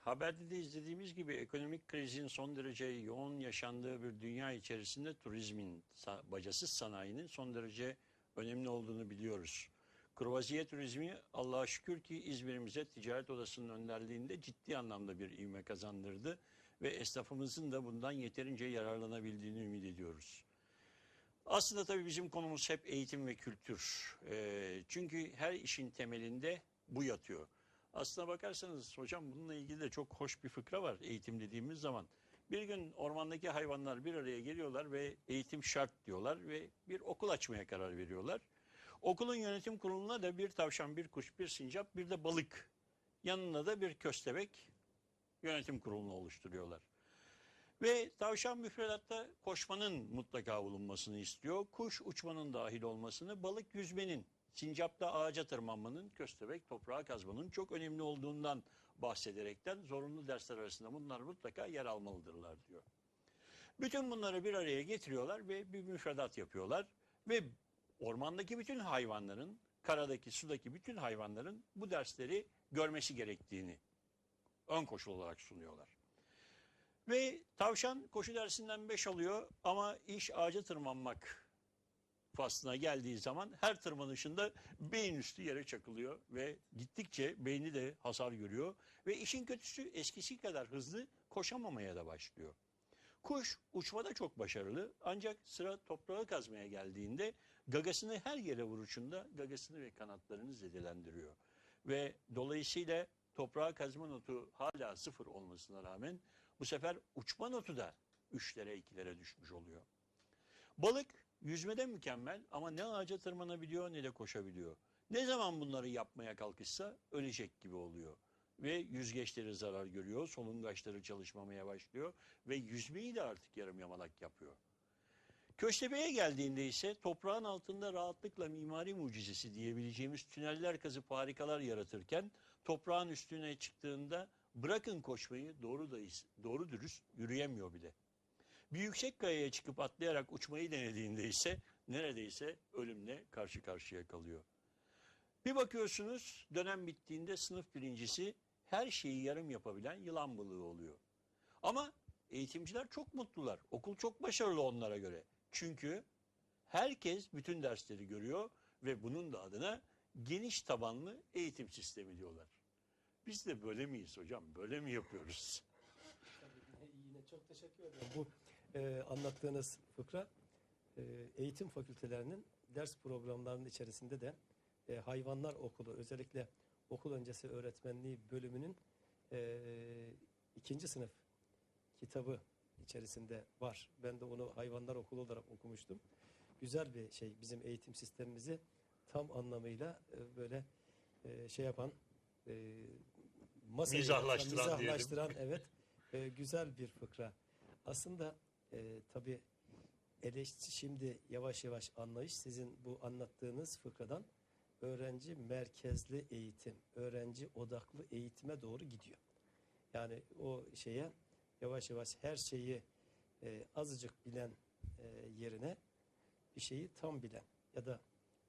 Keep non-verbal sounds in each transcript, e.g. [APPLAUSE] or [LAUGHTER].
haberde de izlediğimiz gibi ekonomik krizin son derece yoğun yaşandığı bir dünya içerisinde turizmin, bacasız sanayinin son derece önemli olduğunu biliyoruz. Kruvaziye turizmi Allah'a şükür ki İzmir'imize ticaret odasının önderliğinde ciddi anlamda bir ivme kazandırdı ve esnafımızın da bundan yeterince yararlanabildiğini ümit ediyoruz. Aslında tabii bizim konumuz hep eğitim ve kültür. Ee, çünkü her işin temelinde bu yatıyor. Aslına bakarsanız hocam bununla ilgili de çok hoş bir fıkra var eğitim dediğimiz zaman. Bir gün ormandaki hayvanlar bir araya geliyorlar ve eğitim şart diyorlar ve bir okul açmaya karar veriyorlar. Okulun yönetim kuruluna da bir tavşan, bir kuş, bir sincap, bir de balık. Yanına da bir köstebek yönetim kurulunu oluşturuyorlar. Ve tavşan müfredatta koşmanın mutlaka bulunmasını istiyor. Kuş uçmanın dahil olmasını, balık yüzmenin, sincapta ağaca tırmanmanın, köstebek toprağa kazmanın çok önemli olduğundan bahsederekten zorunlu dersler arasında bunlar mutlaka yer almalıdırlar diyor. Bütün bunları bir araya getiriyorlar ve bir müfredat yapıyorlar. Ve ormandaki bütün hayvanların, karadaki, sudaki bütün hayvanların bu dersleri görmesi gerektiğini ön koşul olarak sunuyorlar. Ve tavşan koşu dersinden 5 alıyor ama iş ağaca tırmanmak faslına geldiği zaman her tırmanışında beyin üstü yere çakılıyor ve gittikçe beyni de hasar görüyor ve işin kötüsü eskisi kadar hızlı koşamamaya da başlıyor. Kuş uçmada çok başarılı ancak sıra toprağı kazmaya geldiğinde gagasını her yere vuruşunda gagasını ve kanatlarını zedelendiriyor. Ve dolayısıyla toprağa kazma notu hala sıfır olmasına rağmen bu sefer uçma notu da üçlere ikilere düşmüş oluyor. Balık yüzmede mükemmel ama ne ağaca tırmanabiliyor ne de koşabiliyor. Ne zaman bunları yapmaya kalkışsa ölecek gibi oluyor. Ve yüzgeçleri zarar görüyor, solungaçları çalışmamaya başlıyor ve yüzmeyi de artık yarım yamalak yapıyor. Köstebeğe geldiğinde ise toprağın altında rahatlıkla mimari mucizesi diyebileceğimiz tüneller kazıp harikalar yaratırken toprağın üstüne çıktığında bırakın koşmayı doğru da doğru dürüst yürüyemiyor bile. Bir yüksek kayaya çıkıp atlayarak uçmayı denediğinde ise neredeyse ölümle karşı karşıya kalıyor. Bir bakıyorsunuz dönem bittiğinde sınıf birincisi her şeyi yarım yapabilen yılan balığı oluyor. Ama eğitimciler çok mutlular. Okul çok başarılı onlara göre. Çünkü herkes bütün dersleri görüyor ve bunun da adına geniş tabanlı eğitim sistemi diyorlar. Biz de böyle miyiz hocam? Böyle mi yapıyoruz? [LAUGHS] Tabii, Yine çok teşekkür ederim. Bu e, anlattığınız fıkra e, eğitim fakültelerinin ders programlarının içerisinde de e, hayvanlar okulu özellikle okul öncesi öğretmenliği bölümünün e, ikinci sınıf kitabı içerisinde var. Ben de onu hayvanlar okulu olarak okumuştum. Güzel bir şey bizim eğitim sistemimizi tam anlamıyla e, böyle e, şey yapan e, masaya Mizahlaştıran diyelim. mizahlaştıran evet e, güzel bir fıkra. Aslında e, tabii eleştiri şimdi yavaş yavaş anlayış sizin bu anlattığınız fıkradan öğrenci merkezli eğitim, öğrenci odaklı eğitime doğru gidiyor. Yani o şeye yavaş yavaş her şeyi e, azıcık bilen e, yerine bir şeyi tam bilen ya da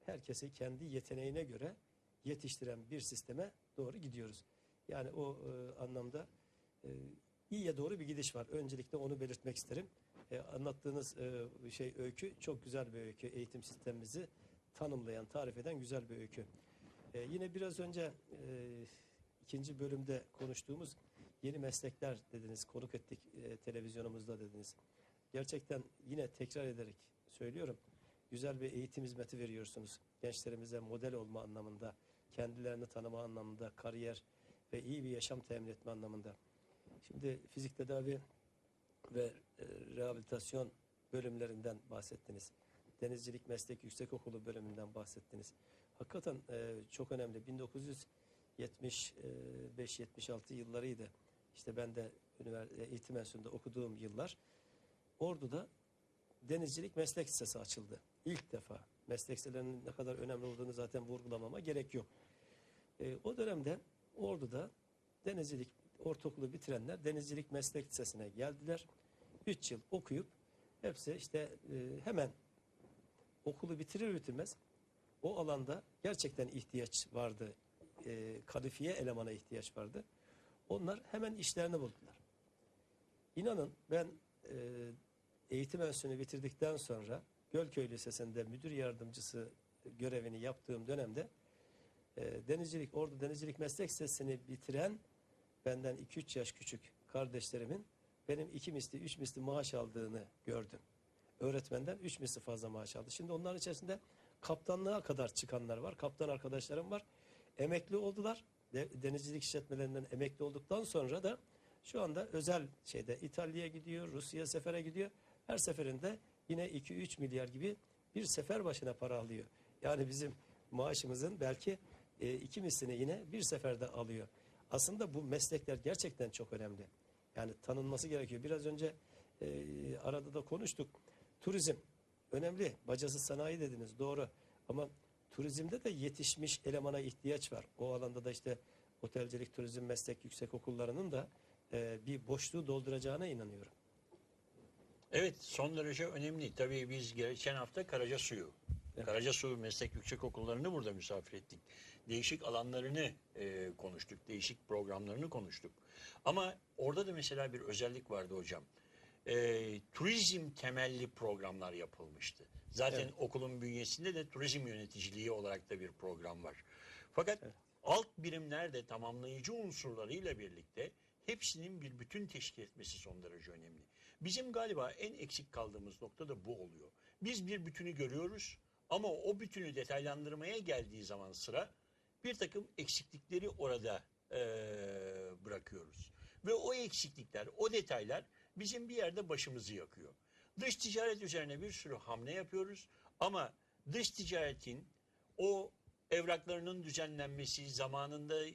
herkesi kendi yeteneğine göre yetiştiren bir sisteme doğru gidiyoruz. Yani o e, anlamda e, iyiye doğru bir gidiş var. Öncelikle onu belirtmek isterim. E, anlattığınız e, şey öykü çok güzel bir öykü. Eğitim sistemimizi tanımlayan, tarif eden güzel bir öykü. E, yine biraz önce e, ikinci bölümde konuştuğumuz yeni meslekler dediniz, konuk ettik e, televizyonumuzda dediniz. Gerçekten yine tekrar ederek söylüyorum. Güzel bir eğitim hizmeti veriyorsunuz. Gençlerimize model olma anlamında, kendilerini tanıma anlamında, kariyer ve iyi bir yaşam temin etme anlamında. Şimdi fizik tedavi ve e, rehabilitasyon bölümlerinden bahsettiniz. Denizcilik Meslek Yüksekokulu bölümünden bahsettiniz. Hakikaten e, çok önemli. 1975-76 yıllarıydı. İşte ben de üniversite eğitim enstitüsünde okuduğum yıllar. Ordu'da denizcilik meslek lisesi açıldı. İlk defa. Meslek liselerinin ne kadar önemli olduğunu zaten vurgulamama gerek yok. E, o dönemde Ordu'da denizcilik ortaokulu bitirenler denizcilik meslek lisesine geldiler. 3 yıl okuyup hepsi işte e, hemen okulu bitirir bitirmez o alanda gerçekten ihtiyaç vardı. E, kalifiye elemana ihtiyaç vardı. Onlar hemen işlerini buldular. İnanın ben e, eğitim enstitüsünü bitirdikten sonra Gölköy Lisesi'nde müdür yardımcısı görevini yaptığım dönemde e, denizcilik, orada denizcilik meslek lisesini bitiren benden 2-3 yaş küçük kardeşlerimin benim iki misli, üç misli maaş aldığını gördüm. Öğretmenden üç misli fazla maaş aldı. Şimdi onların içerisinde kaptanlığa kadar çıkanlar var. Kaptan arkadaşlarım var. Emekli oldular. De- denizcilik işletmelerinden emekli olduktan sonra da şu anda özel şeyde İtalya'ya gidiyor, Rusya'ya sefere gidiyor. Her seferinde yine 2-3 milyar gibi bir sefer başına para alıyor. Yani bizim maaşımızın belki e, iki mislini yine bir seferde alıyor. Aslında bu meslekler gerçekten çok önemli. Yani tanınması gerekiyor. Biraz önce e, arada da konuştuk. Turizm önemli. Bacasız sanayi dediniz doğru. Ama turizmde de yetişmiş elemana ihtiyaç var. O alanda da işte otelcilik, turizm meslek yüksek okullarının da e, bir boşluğu dolduracağına inanıyorum. Evet son derece önemli. Tabii biz geçen hafta Karaca Suyu, Evet. Karaca Suyu Meslek Yüksek Okullarını burada misafir ettik. Değişik alanlarını e, konuştuk, değişik programlarını konuştuk. Ama orada da mesela bir özellik vardı hocam. E, turizm temelli programlar yapılmıştı. Zaten Evet. okulun bünyesinde de turizm yöneticiliği olarak da bir program var. Fakat alt birimlerde tamamlayıcı unsurlarıyla birlikte hepsinin bir bütün teşkil etmesi son derece önemli. Bizim galiba en eksik kaldığımız nokta da bu oluyor. Biz bir bütünü görüyoruz ama o bütünü detaylandırmaya geldiği zaman sıra bir takım eksiklikleri orada eee, bırakıyoruz. Ve o eksiklikler, o detaylar bizim bir yerde başımızı yakıyor. Dış ticaret üzerine bir sürü hamle yapıyoruz ama dış ticaretin o evraklarının düzenlenmesi, zamanında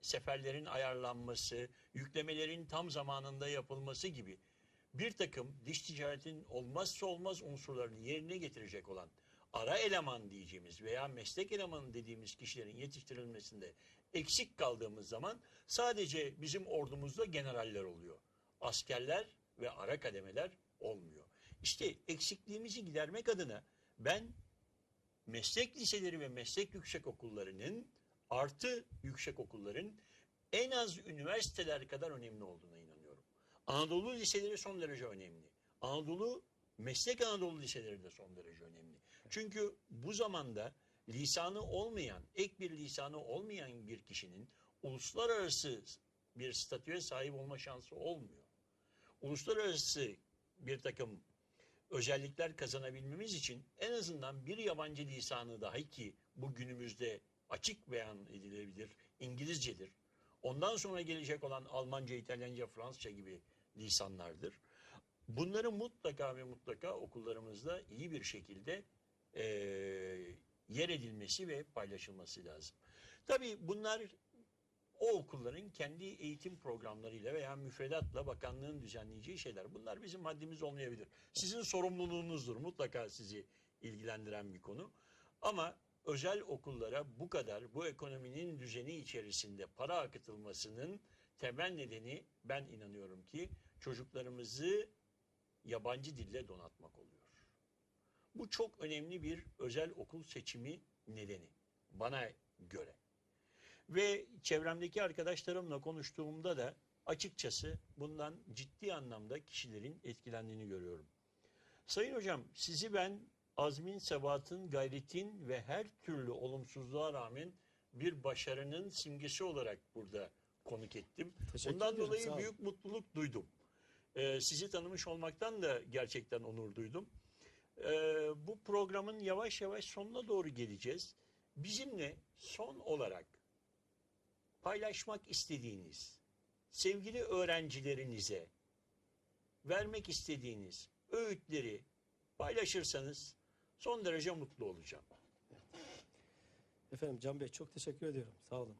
seferlerin ayarlanması, yüklemelerin tam zamanında yapılması gibi bir takım dış ticaretin olmazsa olmaz unsurlarını yerine getirecek olan ara eleman diyeceğimiz veya meslek elemanı dediğimiz kişilerin yetiştirilmesinde eksik kaldığımız zaman sadece bizim ordumuzda generaller oluyor. Askerler ve ara kademeler olmuyor. İşte eksikliğimizi gidermek adına ben meslek liseleri ve meslek yüksek okullarının artı yüksek okulların en az üniversiteler kadar önemli olduğuna inanıyorum. Anadolu liseleri son derece önemli. Anadolu meslek Anadolu liseleri de son derece önemli. Çünkü bu zamanda lisanı olmayan, ek bir lisanı olmayan bir kişinin uluslararası bir statüye sahip olma şansı olmuyor. Uluslararası bir takım özellikler kazanabilmemiz için en azından bir yabancı lisanı dahi ki bu günümüzde açık beyan edilebilir İngilizcedir. Ondan sonra gelecek olan Almanca, İtalyanca, Fransızca gibi lisanlardır. Bunların mutlaka ve mutlaka okullarımızda iyi bir şekilde eee, yer edilmesi ve paylaşılması lazım. Tabii bunlar o okulların kendi eğitim programlarıyla veya müfredatla bakanlığın düzenleyeceği şeyler. Bunlar bizim haddimiz olmayabilir. Sizin sorumluluğunuzdur. Mutlaka sizi ilgilendiren bir konu. Ama özel okullara bu kadar bu ekonominin düzeni içerisinde para akıtılmasının temel nedeni ben inanıyorum ki çocuklarımızı yabancı dille donatmak oluyor. Bu çok önemli bir özel okul seçimi nedeni bana göre. Ve çevremdeki arkadaşlarımla konuştuğumda da açıkçası bundan ciddi anlamda kişilerin etkilendiğini görüyorum. Sayın hocam sizi ben azmin, sebatın, gayretin ve her türlü olumsuzluğa rağmen bir başarının simgesi olarak burada konuk ettim. Teşekkür Bundan ederim, dolayı büyük mutluluk duydum. Ee, sizi tanımış olmaktan da gerçekten onur duydum. Ee, bu programın yavaş yavaş sonuna doğru geleceğiz. Bizimle son olarak paylaşmak istediğiniz, sevgili öğrencilerinize vermek istediğiniz öğütleri paylaşırsanız son derece mutlu olacağım. Efendim Can Bey çok teşekkür ediyorum. Sağ olun.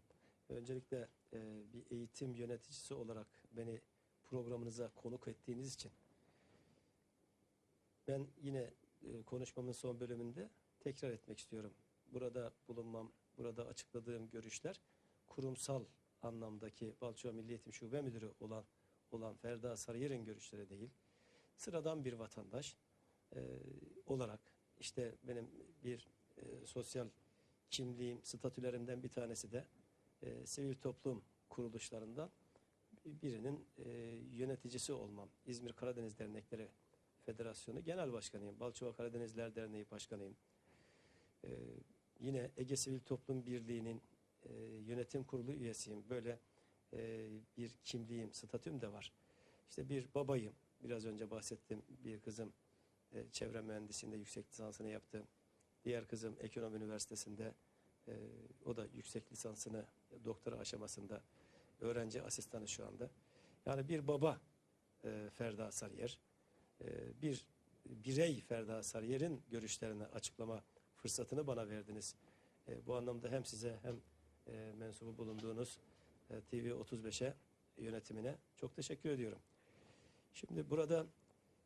Öncelikle e, bir eğitim yöneticisi olarak beni programınıza konuk ettiğiniz için ben yine e, konuşmamın son bölümünde tekrar etmek istiyorum. Burada bulunmam, burada açıkladığım görüşler kurumsal anlamdaki Balçova Milli Eğitim Şube Müdürü olan olan Ferda Sarıyer'in görüşleri değil. Sıradan bir vatandaş e, olarak işte benim bir e, sosyal kimliğim, statülerimden bir tanesi de e, sivil toplum kuruluşlarından birinin e, yöneticisi olmam. İzmir Karadeniz Dernekleri Federasyonu Genel Başkanıyım. Balçova Karadenizler Derneği Başkanıyım. E, yine Ege Sivil Toplum Birliği'nin e, yönetim kurulu üyesiyim. Böyle e, bir kimliğim, statüm de var. İşte bir babayım. Biraz önce bahsettim. Bir kızım e, çevre mühendisliğinde yüksek lisansını yaptı. Diğer kızım Ekonomi Üniversitesi'nde e, o da yüksek lisansını doktora aşamasında öğrenci asistanı şu anda. Yani bir baba e, Ferda Sarıyer, e, bir birey Ferda Sarıyer'in görüşlerini açıklama fırsatını bana verdiniz. E, bu anlamda hem size hem e, mensubu bulunduğunuz e, TV 35'e yönetimine çok teşekkür ediyorum. Şimdi burada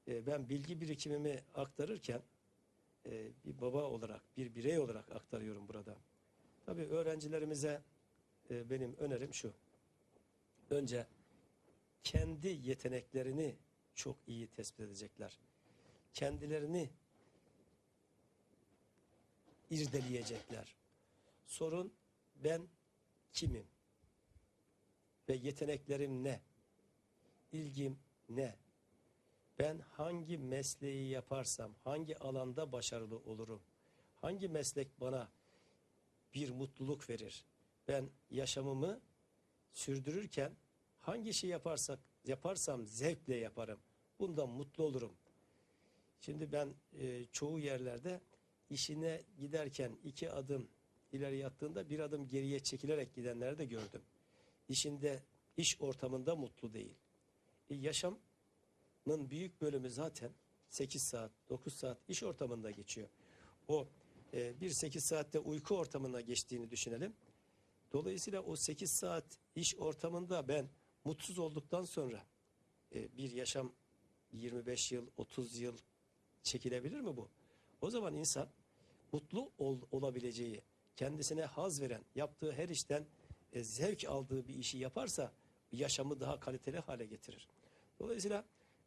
e, ben bilgi birikimimi aktarırken e, bir baba olarak, bir birey olarak aktarıyorum burada. Tabii öğrencilerimize e, benim önerim şu. Önce kendi yeteneklerini çok iyi tespit edecekler. Kendilerini irdeleyecekler. Sorun ben kimim? Ve yeteneklerim ne? İlgim ne? Ben hangi mesleği yaparsam, hangi alanda başarılı olurum? Hangi meslek bana bir mutluluk verir? Ben yaşamımı sürdürürken hangi işi yaparsak yaparsam zevkle yaparım. Bundan mutlu olurum. Şimdi ben e, çoğu yerlerde işine giderken iki adım ileri attığında bir adım geriye çekilerek gidenleri de gördüm. İşinde, iş ortamında mutlu değil. E, yaşamın büyük bölümü zaten 8 saat, 9 saat iş ortamında geçiyor. O e, bir 8 saatte uyku ortamına geçtiğini düşünelim. Dolayısıyla o 8 saat iş ortamında ben mutsuz olduktan sonra e, bir yaşam 25 yıl, 30 yıl çekilebilir mi bu? O zaman insan mutlu ol, olabileceği, kendisine haz veren, yaptığı her işten e, zevk aldığı bir işi yaparsa yaşamı daha kaliteli hale getirir. Dolayısıyla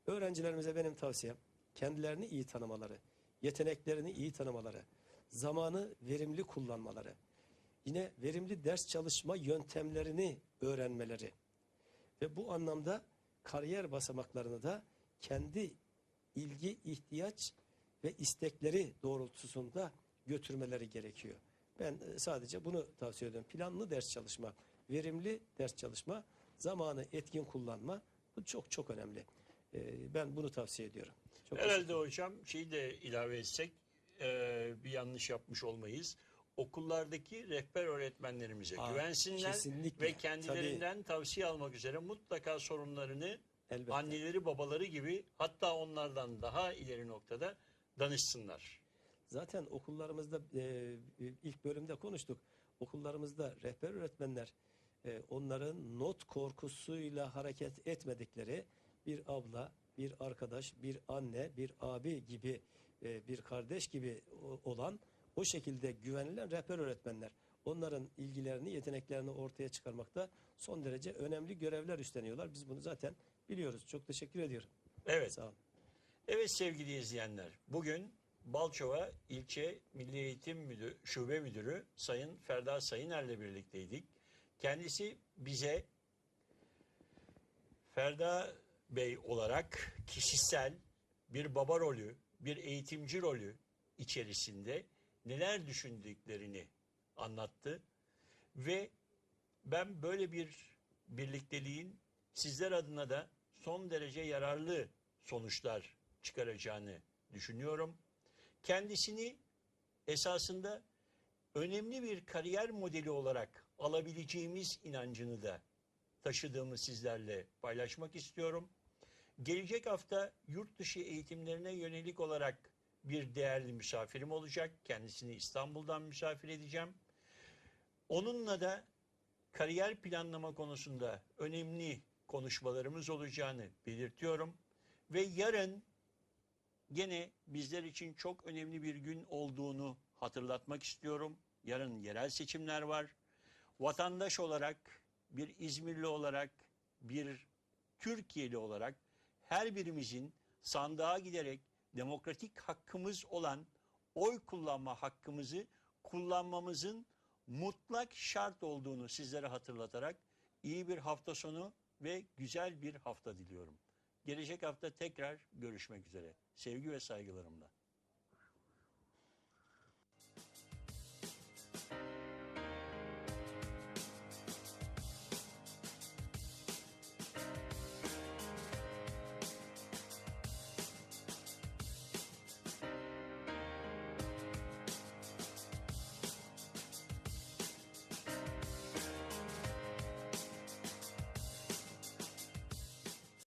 öğrencilerimize benim tavsiyem kendilerini iyi tanımaları, yeteneklerini iyi tanımaları, zamanı verimli kullanmaları, yine verimli ders çalışma yöntemlerini öğrenmeleri ve bu anlamda kariyer basamaklarını da kendi ilgi, ihtiyaç ve istekleri doğrultusunda götürmeleri gerekiyor. Ben e, sadece bunu tavsiye ediyorum. Planlı ders çalışma, verimli ders çalışma, zamanı etkin kullanma bu çok çok önemli. E, Ben bunu tavsiye ediyorum. Çok Herhalde hocam şeyi de ilave etsek e, bir yanlış yapmış olmayız. Okullardaki rehber öğretmenlerimize Aa, güvensinler kesinlikle. ve kendilerinden tavsiye almak üzere mutlaka sorunlarını Elbette. anneleri babaları gibi hatta onlardan daha ileri noktada danışsınlar. Zaten okullarımızda e, ilk bölümde konuştuk. Okullarımızda rehber öğretmenler e, onların not korkusuyla hareket etmedikleri bir abla, bir arkadaş, bir anne, bir abi gibi, e, bir kardeş gibi olan o şekilde güvenilen rehber öğretmenler. Onların ilgilerini, yeteneklerini ortaya çıkarmakta son derece önemli görevler üstleniyorlar. Biz bunu zaten biliyoruz. Çok teşekkür ediyorum. Evet. Sağ olun. Evet sevgili izleyenler, bugün Balçova İlçe Milli Eğitim Müdürü, Şube Müdürü Sayın Ferda Sayıner'le birlikteydik. Kendisi bize Ferda Bey olarak kişisel bir baba rolü, bir eğitimci rolü içerisinde neler düşündüklerini anlattı. Ve ben böyle bir birlikteliğin sizler adına da son derece yararlı sonuçlar çıkaracağını düşünüyorum. Kendisini esasında önemli bir kariyer modeli olarak alabileceğimiz inancını da taşıdığımı sizlerle paylaşmak istiyorum. Gelecek hafta yurt dışı eğitimlerine yönelik olarak bir değerli misafirim olacak. Kendisini İstanbul'dan misafir edeceğim. Onunla da kariyer planlama konusunda önemli konuşmalarımız olacağını belirtiyorum. Ve yarın gene bizler için çok önemli bir gün olduğunu hatırlatmak istiyorum. Yarın yerel seçimler var. Vatandaş olarak, bir İzmirli olarak, bir Türkiye'li olarak her birimizin sandığa giderek demokratik hakkımız olan oy kullanma hakkımızı kullanmamızın mutlak şart olduğunu sizlere hatırlatarak iyi bir hafta sonu ve güzel bir hafta diliyorum. Gelecek hafta tekrar görüşmek üzere. Sevgi ve saygılarımla.